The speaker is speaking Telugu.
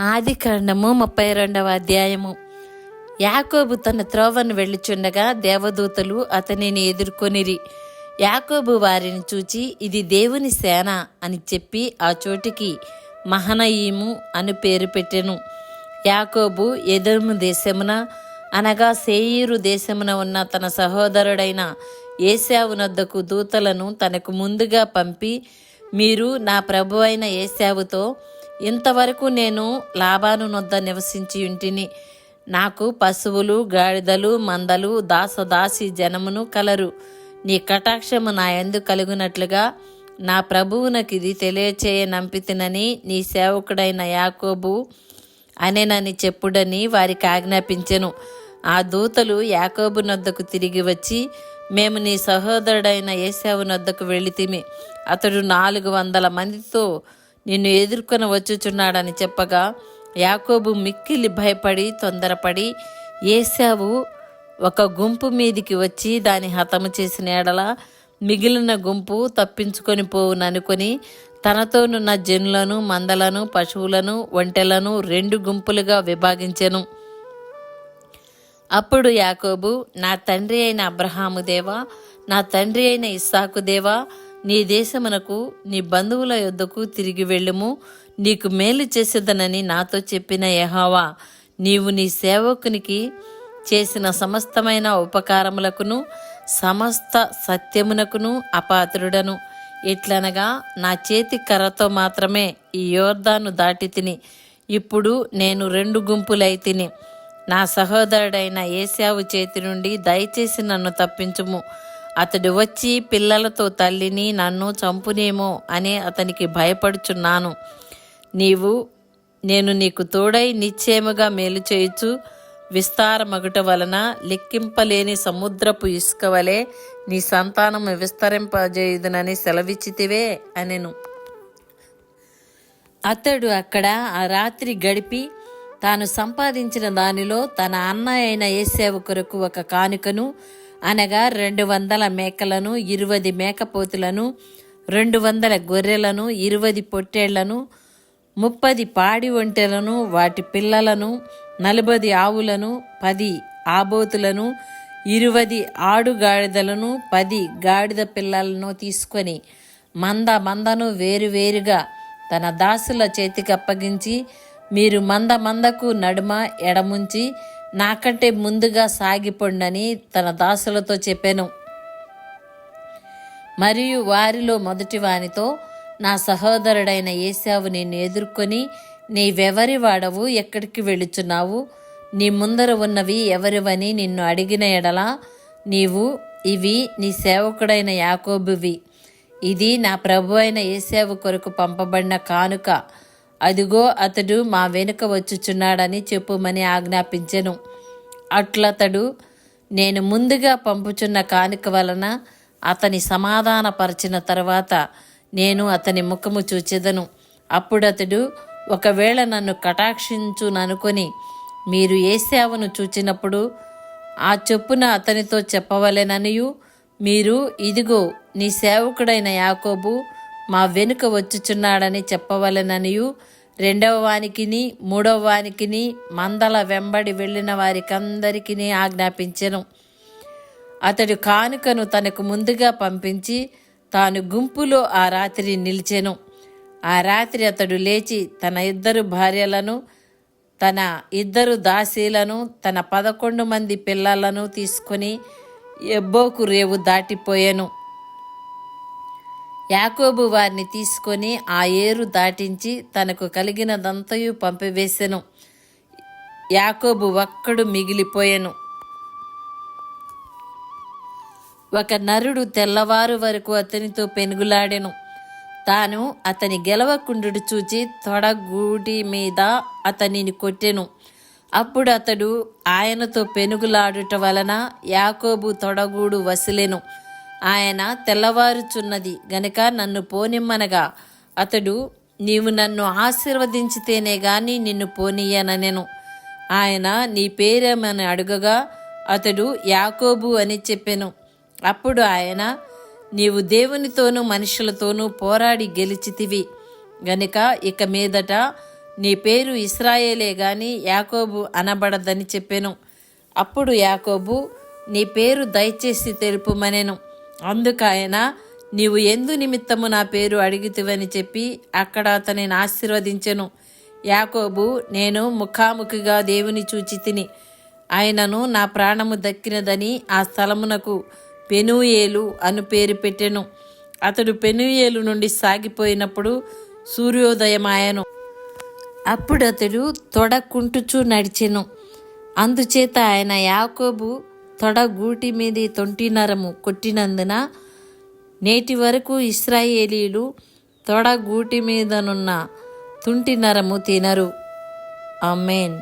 ఆది కాండము ముప్పై రెండవ అధ్యాయము. యాకోబు తన త్రోవను వెళ్ళుచుండగా దేవదూతలు అతనిని ఎదుర్కొనిరి. యాకోబు వారిని చూచి ఇది దేవుని సేన అని చెప్పి ఆ చోటికి మహనయీము అని పేరు పెట్టెను. యాకోబు ఎదోము దేశమున అనగా సేయీరు దేశమున ఉన్న తన సహోదరుడైన ఏశావునద్దకు దూతలను తనకు ముందుగా పంపి మీరు నా ప్రభు అయిన ఏశావుతో ఇంతవరకు నేను లాభాను నొద్ద నివసించి ఇంటిని. నాకు పశువులు గాడిదలు మందలు దాసదాసి జనమును కలరు. నీ కటాక్షము నా ఎందు కలుగునట్లుగా నా ప్రభువునకు ఇది తెలియచేయ నంపితినని నీ సేవకుడైన యాకోబు అనేనని చెప్పుడని వారికి ఆజ్ఞాపించెను. ఆ దూతలు యాకోబు నొద్దకు తిరిగి వచ్చి మేము నీ సహోదరుడైన ఏసావు నొద్దకు వెళితిమి అతడు నాలుగు వందల మందితో నిన్ను ఎదుర్కొని వచ్చుచున్నాడని చెప్పగా యాకోబు మిక్కిలి భయపడి తొందరపడి ఏసావు ఒక గుంపు మీదికి వచ్చి దాని హతము చేసిన ఎడల మిగిలిన గుంపు తప్పించుకొని పోవుననుకొని తనతోనున్న జనులను మందలను పశువులను ఒంటెలను రెండు గుంపులుగా విభాగించెను. అప్పుడు యాకోబు నా తండ్రి అయిన అబ్రహాము దేవా నా తండ్రి అయిన ఇస్సాకు దేవా నీ దేశమునకు నీ బంధువుల యొద్దకు తిరిగి వెళ్ళుము. నీకు మేలు చేసేదనని నాతో చెప్పిన యహావా. నీవు నీ సేవకునికి చేసిన సమస్తమైన ఉపకారములకును సమస్త సత్యమునకును అపాత్రుడను. ఇట్లనగా నా చేతి కర్రతో మాత్రమే ఈ యోర్దాను దాటి తిని ఇప్పుడు నేను రెండు గుంపులై తిని నా సహోదరుడైన ఏశావు చేతి నుండి దయచేసి నన్ను తప్పించుము. అతడు వచ్చి పిల్లలతో తల్లిని నన్ను చంపునేమో అనే అతనికి భయపడుచున్నాను. నీవు నేను నీకు తోడై నిశ్చయముగా మేలు చేయుచు విస్తారమగుట వలన లెక్కింపలేని సముద్రపు ఇసుక వలె నీ సంతానము విస్తరింపజేయుదునని సెలవిచ్చితివే అనెను. అతడు అక్కడ ఆ రాత్రి గడిపి తాను సంపాదించిన దానిలో తన అన్న అయిన ఏసేవ కొరకు ఒక కానుకను అనగా రెండు వందల మేకలను ఇరువది మేకపోతులను రెండు వందల గొర్రెలను ఇరువది పొట్టేళ్ళను ముప్పది పాడి ఒంటెలను వాటి పిల్లలను నలభది ఆవులను పది ఆబోతులను ఇరువది ఆడుగాడిదలను పది గాడిద పిల్లలను తీసుకొని మంద మందను వేరువేరుగా తన దాసుల చేతికి అప్పగించి మీరు మంద మందకు నడుమ ఎడముంచి నాకంటే ముందుగా సాగిపోండని తన దాసులతో చెప్పాను. మరియు వారిలో మొదటి వానితో నా సహోదరుడైన ఏసావు నిన్ను ఎదుర్కొని నీవెవరి వాడవు ఎక్కడికి వెళుచున్నావు నీ ముందర ఉన్నవి ఎవరివని నిన్ను అడిగిన ఎడల నీవు ఇవి నీ సేవకుడైన యాకోబువి. ఇది నా ప్రభు అయిన ఏసేవు కొరకు పంపబడిన కానుక. అదిగో అతడు మా వెనుక వచ్చుచున్నాడని చెప్పుమని ఆజ్ఞాపించెను. అట్లతడు నేను ముందుగా పంపుచున్న కానుక వలన అతని సమాధానపరిచిన తర్వాత నేను అతని ముఖము చూచెదను. అప్పుడు అతడు ఒకవేళ నన్ను కటాక్షించుననుకొని మీరు ఏ సేవను చూచినప్పుడు ఆ చొప్పున అతనితో చెప్పవలెననియు మీరు ఇదిగో నీ సేవకుడైన యాకోబు మా వెనుక వచ్చుచున్నాడని చెప్పవలెననియు. రెండవ వానికిని మూడవ వానికిని మందల వెంబడి వెళ్ళిన వారికందరికీ ఆజ్ఞాపించెను. అతడు కానుకను తనకు ముందుగా పంపించి తాను గుంపులో ఆ రాత్రి నిలిచెను. ఆ రాత్రి అతడు లేచి తన ఇద్దరు భార్యలను తన ఇద్దరు దాసీలను తన పదకొండు మంది పిల్లలను తీసుకొని ఎబ్బోకు రేవు దాటిపోయాను. యాకోబు వారిని తీసుకొని ఆ ఏరు దాటించి తనకు కలిగినదంతయు పంపివేసెను. యాకోబు ఒక్కడు మిగిలిపోయెను. ఒక నరుడు తెల్లవారు వరకు అతనితో పెనుగులాడెను. తాను అతని గెలవకుండు చూచి తొడగూటి మీద అతనిని కొట్టెను. అప్పుడు అతడు ఆయనతో పెనుగులాడుట వలన యాకోబు తొడగూడు వసిలెను. ఆయన తెల్లవారుచున్నది గనుక నన్ను పోనిమ్మనగా. అతడు నీవు నన్ను ఆశీర్వదించితేనే గాని నిన్ను పోనీయననెను. ఆయన నీ పేరేమని అడుగగా అతడు యాకోబు అని చెప్పెను. అప్పుడు ఆయన నీవు దేవునితోనూ మనుషులతోనూ పోరాడి గెలిచితివి. గనుక ఇక మీదట నీ పేరు ఇస్రాయేలే గాని యాకోబు అనబడదని చెప్పెను. అప్పుడు యాకోబు నీ పేరు దయచేసి తెలుపుమనెను. అందుకైన నీవు ఎందు నిమిత్తము నా పేరు అడిగితివని చెప్పి అక్కడ అతనిని ఆశీర్వదించెను. యాకోబు నేను ముఖాముఖిగా దేవుని చూచి తిని ఆయనను నా ప్రాణము దక్కినదని ఆ స్థలమునకు పెనుయేలు అను పేరు పెట్టెను. అతడు పెనుయేలు నుండి సాగిపోయినప్పుడు సూర్యోదయమాయను. అప్పుడు అతడు తొడకుంటుచూ నడిచెను. అందుచేత ఆయన యాకోబు తొడ గూటి మీది తొంటి నరము కొట్టినందున నేటి వరకు ఇస్రాయేలీలు తొడ గూటి మీదనున్న తుంటి నరము తినరు. అమ్మేన్